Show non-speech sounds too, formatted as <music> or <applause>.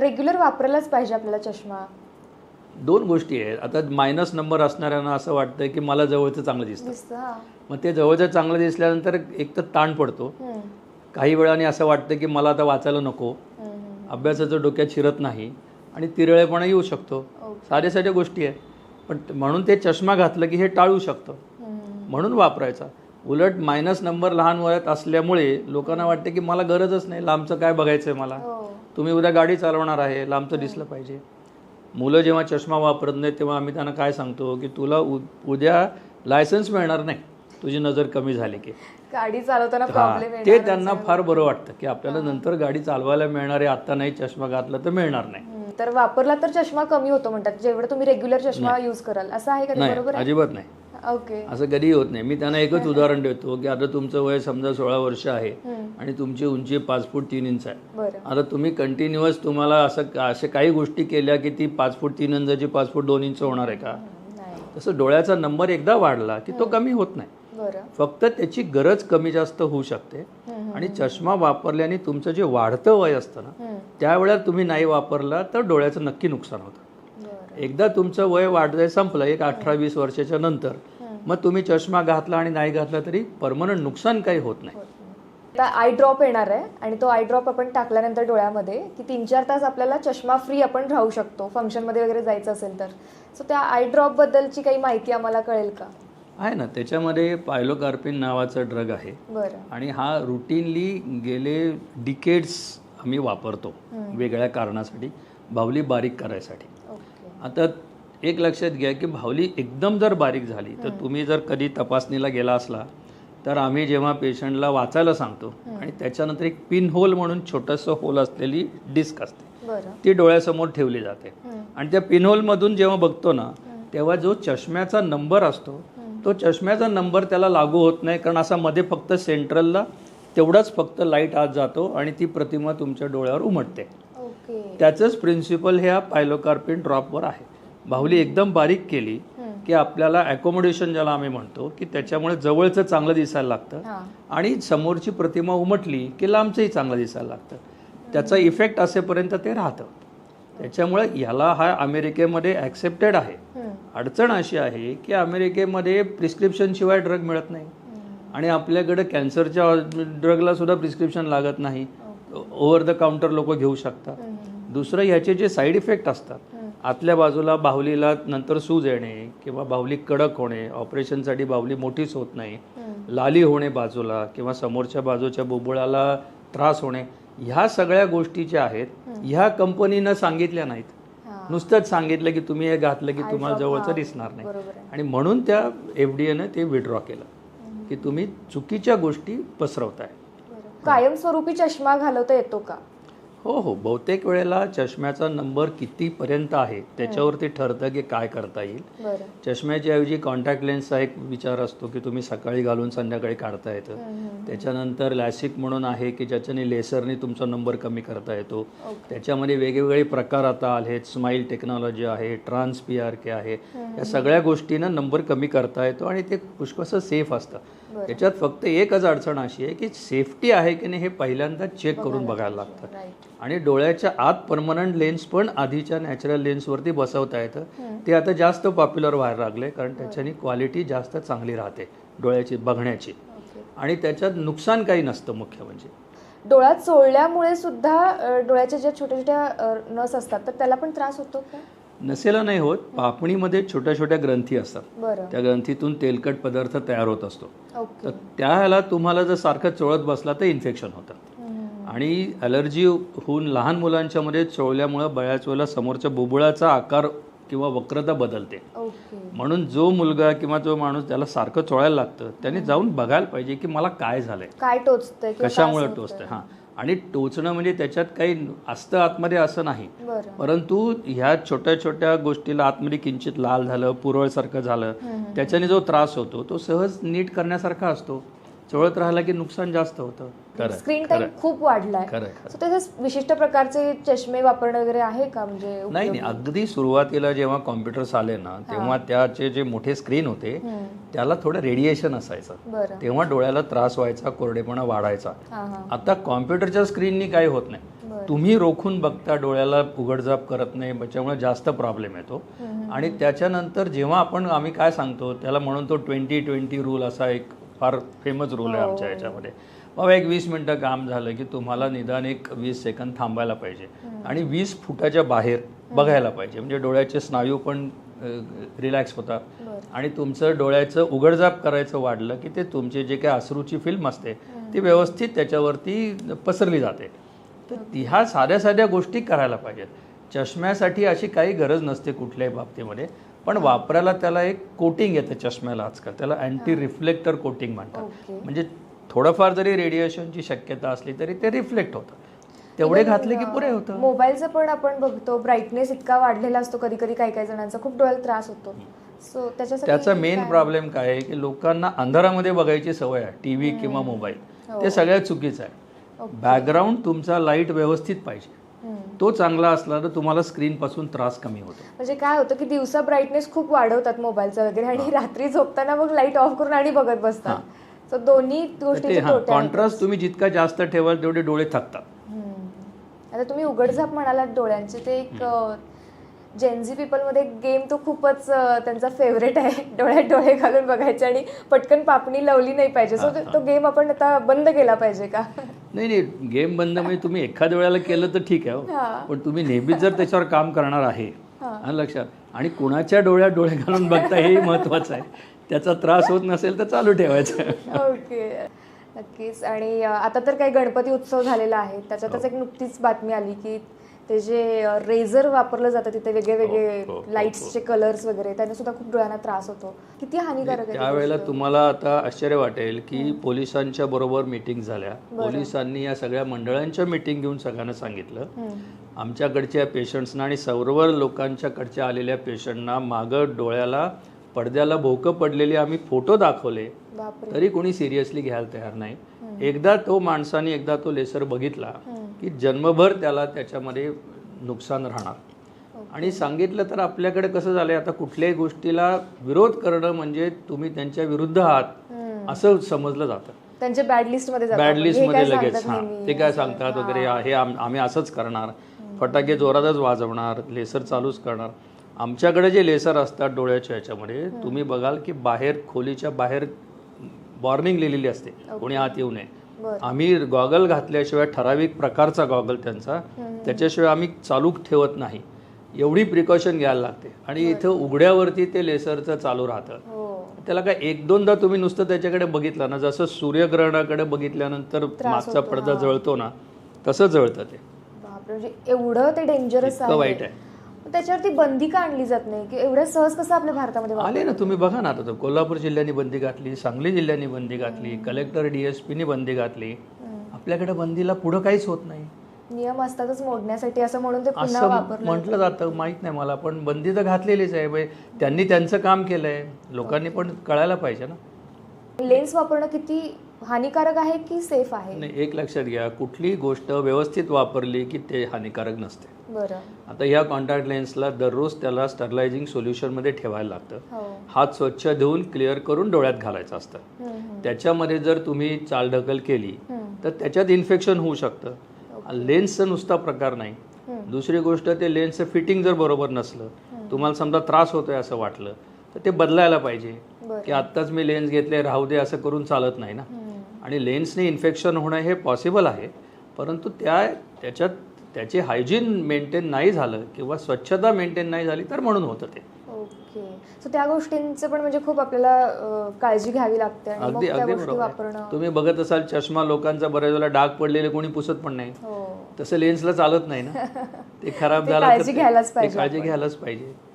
Regular वापरायलाच पाहिजे आपल्याला चष्मा? दोन गोष्टी आहेत. आता मायनस नंबर असणाऱ्यांना असं वाटतं की मला जवळचं चांगलं दिसतं. मग ते जवळचं चांगलं दिसल्यानंतर एक तर ताण पडतो. काही वेळाने असं वाटतं की मला आता वाचायला नको. अभ्यासाचं डोक्यात शिरत नाही आणि तिरळेपणा येऊ शकतो. साध्या साध्या गोष्टी आहेत. पण म्हणून ते चष्मा घातलं की हे टाळू शकतं. म्हणून वापरायचा. उलट मायनस नंबर लहान वयात असल्यामुळे लोकांना वाटते की मला गरजच नाही. लांबचं काय बघायचं आहे मला? हो. तुम्ही उद्या गाडी चालवणार आहे लांबचं दिसलं पाहिजे. मुलं जेव्हा चष्मा वापरत नाही तेव्हा आम्ही त्यांना काय सांगतो की तुला उद्या लायसन्स मिळणार नाही. तुझी नजर कमी झाली की. गाडी चालवताना हा, प्रॉब्लेम ते त्यांना फार बरं वाटतं की आपल्याला नंतर गाडी चालवायला मिळणार आहे आता नाही चष्मा घातला तर मिळणार नाही. तर वापरला तर चष्मा कमी होतो म्हणतात. जेवढं तुम्ही रेग्युलर चष्मा युज कराल. असं आहे का बरोबर अजिबात नाही. ओके. असं कधी होत नाही. मी त्यांना एकच उदाहरण देतो की आता तुमचं वय समजा सोळा वर्ष आहे. आणि तुमची उंची पाच फूट तीन इंच आहे. आता तुम्ही कंटिन्युअस तुम्हाला असं असे काही गोष्टी केल्या की ती पाच फूट तीन इंचाची पाच फूट दोन इंच होणार आहे का? तसं डोळ्याचा नंबर एकदा वाढला की तो कमी होत नाही. फक्त त्याची गरज कमी जास्त होऊ शकते आणि चष्मा वापरल्याने तुमचं जे वाढतं वय असतं ना. त्यावेळेला तुम्ही नाही वापरला तर डोळ्याचं नक्की नुकसान होतं. एकदा तुमचं वय वाढतंय संपलं एक अठरा वीस वर्षाच्या नंतर मग तुम्ही चष्मा घातला आणि नाही घातला तरी परमनंट नुकसान काही होत नाही. आता आय ड्रॉप येणार आहे आणि तो आय ड्रॉप आपण टाकल्यानंतर डोळ्यामध्ये की तीन चार तास आपल्याला चष्मा फ्री आपण राहू शकतो फंक्शनमध्ये वगैरे जायचं असेल तर. सो त्या आय ड्रॉप बद्दलची काही माहिती आम्हाला कळेल का? आहे ना त्याच्यामध्ये पायलोकार्पिन नावाचा ड्रग आहे. बरं. आणि हा रुटीनली गेले डिकेड्स आम्ही वापरतो वेगळ्या कारणासाठी बाहुली बारीक करायसाठी. आता एक लक्षात घ्या की बाहुली एकदम जर बारीक झाली तर तुम्ही जर कधी तपासणीला गेला असला तर आम्ही जेव्हा पेशंटला वाचायला सांगतो आणि त्याच्यानंतर एक पिन होल म्हणून छोटंसं होल असलेली डिस्क असते. ती डोळ्यासमोर ठेवली जाते. आणि त्या पिनहोलमधून जेव्हा बघतो ना तेव्हा जो चष्म्याचा नंबर असतो तो चष्म्याचा नंबर त्याला लागू होत नाही कारण असा मध्ये फक्त सेंट्रलला तेवढाच फक्त लाइट आत जातो आणि ती प्रतिमा तुमच्या डोळ्यावर उमटते. त्याचंच प्रिन्सिपल ह्या पायलोकार्पिन ड्रॉपवर आहे. बाहुली एकदम बारीक केली. की आपल्याला अकोमोडेशन ज्याला आम्ही म्हणतो की त्याच्यामुळे जवळचं चांगलं दिसायला लागतं आणि समोरची प्रतिमा उमटली की लांबचंही चांगलं दिसायला लागतं. त्याचा इफेक्ट असेपर्यंत ते राहतं. त्याच्यामुळे ह्याला हा अमेरिकेमध्ये ॲक्सेप्टेड आहे. अडचण अशी आहे की अमेरिकेमध्ये प्रिस्क्रिप्शन शिवाय ड्रग मिळत नाही. आणि आपल्याकडे कॅन्सरच्या ड्रगला सुद्धा प्रिस्क्रिप्शन लागत नाही. ओव्हर द काउंटर लोक घेऊ शकतात. दुसरं ह्याचे जे साईड इफेक्ट असतात. आतल्या बाजूला बाहुलीला नंतर सूज येणे किंवा बाहुली कडक होणे ऑपरेशनसाठी बाहुली मोठीच होत नाही. लाली होणे बाजूला किंवा समोरच्या बाजूच्या बुबुळाला त्रास होणे ह्या सगळ्या गोष्टी ज्या आहेत ह्या कंपनीनं सांगितल्या नाहीत. नुसतंच सांगितलं की तुम्ही हे घातलं की तुम्हाला जवळचं. दिसणार नाही आणि म्हणून त्या एफ डी एनं ते विड्रॉ केलं की तुम्ही चुकीच्या गोष्टी पसरवताय. कायमस्वरूपी चष्मा घालवता येतो का हो हो. बहुतेक वेळेला चष्म्याचा नंबर कितीपर्यंत आहे त्याच्यावरती ठरतं की काय करता येईल. चष्म्याच्या ऐवजी कॉन्टॅक्ट लेन्सचा एक विचार असतो की तुम्ही सकाळी घालून संध्याकाळी काढता येतं. त्याच्यानंतर लॅसिक म्हणून आहे की ज्याच्याने लेसरने तुमचा नंबर कमी करता येतो. त्याच्यामध्ये वेगवेगळे प्रकार आता आलेत स्माईल टेक्नॉलॉजी आहे ट्रान्स पी आर के आहे. या सगळ्या गोष्टीनं नंबर कमी करता येतो आणि ते पुष्कळसं सेफ असतं. त्याच्यात फक्त एकच अडचण अशी आहे की सेफ्टी आहे की नाही हे पहिल्यांदा चेक करून बघायला लागतं. आणि डोळ्याच्या आत परमनंट लेन्स पण आधीच्या नॅचरल लेन्सवरती बसवता येतं. ते आता जास्त पॉप्युलर व्हायला लागले कारण त्याच्यानी क्वालिटी जास्त चांगली राहते डोळ्याची बघण्याची. आणि त्याच्यात नुकसान काही नसतं मुख्य म्हणजे. डोळ्यात चोळल्यामुळे सुद्धा डोळ्याच्या ज्या छोट्या छोट्या नस असतात तर त्याला पण त्रास होतो का? नसेला नाही होत पापणीमध्ये छोट्या छोट्या ग्रंथी असतात. त्या ग्रंथीतून तेलकट पदार्थ तयार होत असतो. तर त्या ह्याला तुम्हाला जर सारखं चोळत बसला तर इन्फेक्शन होतं. हम्म. आणि ॲलर्जी होऊन लहान मुलांच्या मध्ये चोळल्यामुळं बऱ्याच वेळेला समोरच्या बुबुळाचा आकार किंवा वक्रता बदलते. म्हणून जो मुलगा किंवा जो माणूस त्याला सारखं चोळायला लागतं त्याने जाऊन बघायला पाहिजे की मला काय झालंय. काय टोचतंय कशामुळे टोचतंय हां. आणि टोचणं म्हणजे त्याच्यात काही असतं आतमध्ये असं नाही. परंतु ह्या छोट्या छोट्या गोष्टीला आतमध्ये किंचित लाल झालं पुरळसारखं झालं त्याच्याने जो त्रास होतो तो सहज नीट करण्यासारखा असतो. चोळत राहिला की नुकसान जास्त होतं. खरं स्क्रीन टाइम खूप वाढलाय. त्याचे विशिष्ट प्रकारचे चष्मे वापरणं वगैरे आहे का? म्हणजे नाही नाही. अगदी सुरुवातीला जेव्हा कॉम्प्युटर्स आले ना तेव्हा त्याचे जे मोठे स्क्रीन होते. त्याला थोडं रेडिएशन असायचं. तेव्हा डोळ्याला त्रास व्हायचा कोरडेपणा वाढायचा. आता कॉम्प्युटरच्या स्क्रीननी काही होत नाही. तुम्ही रोखून बघता डोळ्याला उघडझाप करत नाही त्याच्यामुळे जास्त प्रॉब्लेम येतो. आणि त्याच्यानंतर जेव्हा आपण आम्ही काय सांगतो त्याला म्हणून तो ट्वेंटी ट्वेंटी रूल असा एक फार फेमस रूल आहे आमच्या याच्यामध्ये. बाबा एक वीस मिनटं काम झालं की तुम्हाला निदान एक वीस सेकंद थांबायला पाहिजे. आणि वीस फुटाच्या बाहेर बघायला पाहिजे. म्हणजे डोळ्याचे स्नायू पण रिलॅक्स होतात. आणि तुमचं डोळ्याचं उघडझाप करायचं वाढलं की ते तुमचे जे काही अश्रूची फिल्म असते ती व्यवस्थित त्याच्यावरती पसरली जाते. तर ती- ह्या साध्या साध्या गोष्टी करायला पाहिजेत. चष्म्यासाठी अशी काही गरज नसते कुठल्याही बाबतीमध्ये. पण वापरायला त्याला एक कोटिंग येतं चष्म्याला आजकाल. त्याला अँटी रिफ्लेक्टर कोटिंग म्हणतात. म्हणजे थोडंफार जरी रेडिएशनची शक्यता असली तरी ते रिफ्लेक्ट होतं. तेवढे घातले की पुरे होतं. मोबाईलचं पण आपण बघतो ब्राईटनेस इतका वाढलेला असतो कधी कधी काही काही जणांचा खूप डोळ्याला त्रास होतो. सो त्याच्यासाठी त्याचा मेन? प्रॉब्लेम काय आहे की लोकांना अंधारामध्ये बघायची सवय आहे टी व्ही किंवा मोबाईल हो. ते सगळ्यात चुकीचं आहे. बॅकग्राऊंड तुमचा लाइट व्यवस्थित पाहिजे. तो चांगला असला तर तुम्हाला स्क्रीन पासून त्रास कमी होतो. म्हणजे काय होतं की दिवसा ब्राईटनेस खूप वाढवतात मोबाईलचा वगैरे आणि रात्री झोपताना मग लाइट ऑफ करून आणि बघत बसतात. दोन्ही तर हा तोटे आहेत. कॉन्ट्रास्ट तुम्ही जितका जास्त ठेवाल तेवढे डोळे थकतात. आता तुम्ही उघडझाप म्हणालात डोळ्यांचे ते एक जेनझी पीपलमध्ये गेम तो खूपच त्यांचा फेवरेट आहे. डोळ्यात डोळे घालून बघायचे आणि पटकन पापणी लावली नाही पाहिजे. सो तो गेम आपण आता बंद केला पाहिजे का? नाही नाही. गेम बंद म्हणजे तुम्ही एखाद्या वेळेला केलं तर ठीक आहे हो. हा. पण तुम्ही नेहमीच जर त्याच्यावर काम करणार आहे हा. हा लक्षात. आणि कुणाच्या डोळ्यात डोळे घालून बघता हे महत्वाचं आहे. त्याचा त्रास होत नसेल तर चालू ठेवायचं. ओके. नक्कीच. आणि आता तर काही गणपती उत्सव झालेला आहे. त्याच्यातच एक नुकतीच बातमी आली की ते जे रेझर वापरलं जातं तिथे वेगळे वेगळे हो, हो, लाईट्सचे कलर्स वगैरे त्याने सुद्धा खूप डोळ्यांना त्रास होतो. किती हानिकारक आहे त्यावेळेला? तुम्हाला आता आश्चर्य वाटेल की पोलिसांच्या बरोबर मीटिंग झाल्या. पोलिसांनी या सगळ्या मंडळांच्या मीटिंग घेऊन सगळ्यांना सांगितलं. आमच्याकडच्या पेशंट्सना आणि सर्व लोकांच्याकडच्या आलेल्या पेशंटना मागं डोळ्याला पडद्याला भोकं पडलेले आम्ही फोटो दाखवले. तरी कोणी सिरियसली घ्यायला तयार नाही. एकदा तो माणसाने एकदा तो लेसर बघितला की जन्मभर त्याला त्याच्यामध्ये नुकसान राहणार. आणि सांगितलं तर आपल्याकडे कसं झालंय आता कुठल्याही गोष्टीला विरोध करणं म्हणजे तुम्ही त्यांच्या विरुद्ध आहात. असं समजलं जातं. त्यांच्या बॅड लिस्टमध्ये जातो. बॅड आपण. लिस्टमध्ये काय लगेच हा. ते काय सांगतात वगैरे हे आम- आम्ही असंच करणार. फटाके जोरातच वाजवणार लेसर चालूच करणार. आमच्याकडे जे लेसर असतात डोळ्याच्या ह्याच्यामध्ये तुम्ही बघाल की बाहेर खोलीच्या बाहेर वॉर्निंग लिहिलेली असते. कोणी आत येऊ नये. आम्ही गॉगल घातल्याशिवाय ठराविक प्रकारचा गॉगल त्यांचा. त्याच्याशिवाय आम्ही चालू ठेवत नाही. एवढी प्रिकॉशन घ्यायला लागते. आणि इथं उघड्यावरती ते लेसरचं चालू राहतं. हो. त्याला काय एक दोनदा तुम्ही नुसतं त्याच्याकडे बघितलं ना जसं सूर्यग्रहणाकडे बघितल्यानंतर मागचा पडदा जळतो ना तसं जळतं ते. म्हणजे एवढं ते डेंजरस वाईट आहे. त्याच्यावरती बंदी का आणली जात नाही? की एवढ्या सहज कसं आपल्या भारतामध्ये आले ना तुम्ही बघा ना आता कोल्हापूर जिल्ह्याने बंदी घातली सांगली जिल्ह्याने बंदी घातली कलेक्टर डीएसपीने बंदी घातली. आपल्याकडे बंदीला पुढं काहीच होत नाही. नियम असतातच मोडण्यासाठी असं म्हणून ते असं म्हटलं जातं. माहीत नाही मला पण बंदी तर घातलेलीच आहे. त्यांनी त्यांचं काम केलंय. लोकांनी पण कळायला पाहिजे ना. लेन्स वापरणं किती हानिकारक आहे की सेफ आहे? नाही एक लक्षात घ्या कुठलीही गोष्ट व्यवस्थित वापरली की ते हानिकारक नसते. बरं. आता ह्या कॉन्टॅक्ट लेन्सला दररोज त्याला स्टरलायझिंग सोल्युशनमध्ये ठेवायला लागतं. हो. हात स्वच्छ धुवून क्लिअर करून डोळ्यात घालायचं असतं. हम्म, हम्म. त्याच्यामध्ये जर तुम्ही चालढकल केली हम्म. तर त्याच्यात इन्फेक्शन होऊ शकतं. लेन्सचा नुसता प्रकार नाही. हम्म. दुसरी गोष्ट ते लेन्सचं फिटिंग जर बरोबर नसलं तुम्हाला समजा त्रास होतोय असं वाटलं तर ते बदलायला पाहिजे. बरं. की आत्ताच मी लेन्स घेतले राहू दे असं करून चालत नाही ना. हम्म. आणि लेन्सने इन्फेक्शन होणं हे पॉसिबल आहे परंतु त्या त्याच्यात त्याचे हायजीन मेंटेन नाही झालं किंवा स्वच्छता मेंटेन नाही झाली तर म्हणून होतं ते. ओके. सो त्या गोष्टींचं पण म्हणजे खूप आपल्याला काळजी घ्यावी लागते अगदी अगदी बरोबर तुम्ही बघत असाल चष्मा लोकांचा बऱ्याच वेळेला डाग पडलेले कोणी पुसत पण नाही. हो. तसं लेन्सला चालत नाही ना. <laughs> ते खराब झालं काळजी घ्यायलाच पाहिजे काळजी. घ्यायलाच पाहिजे.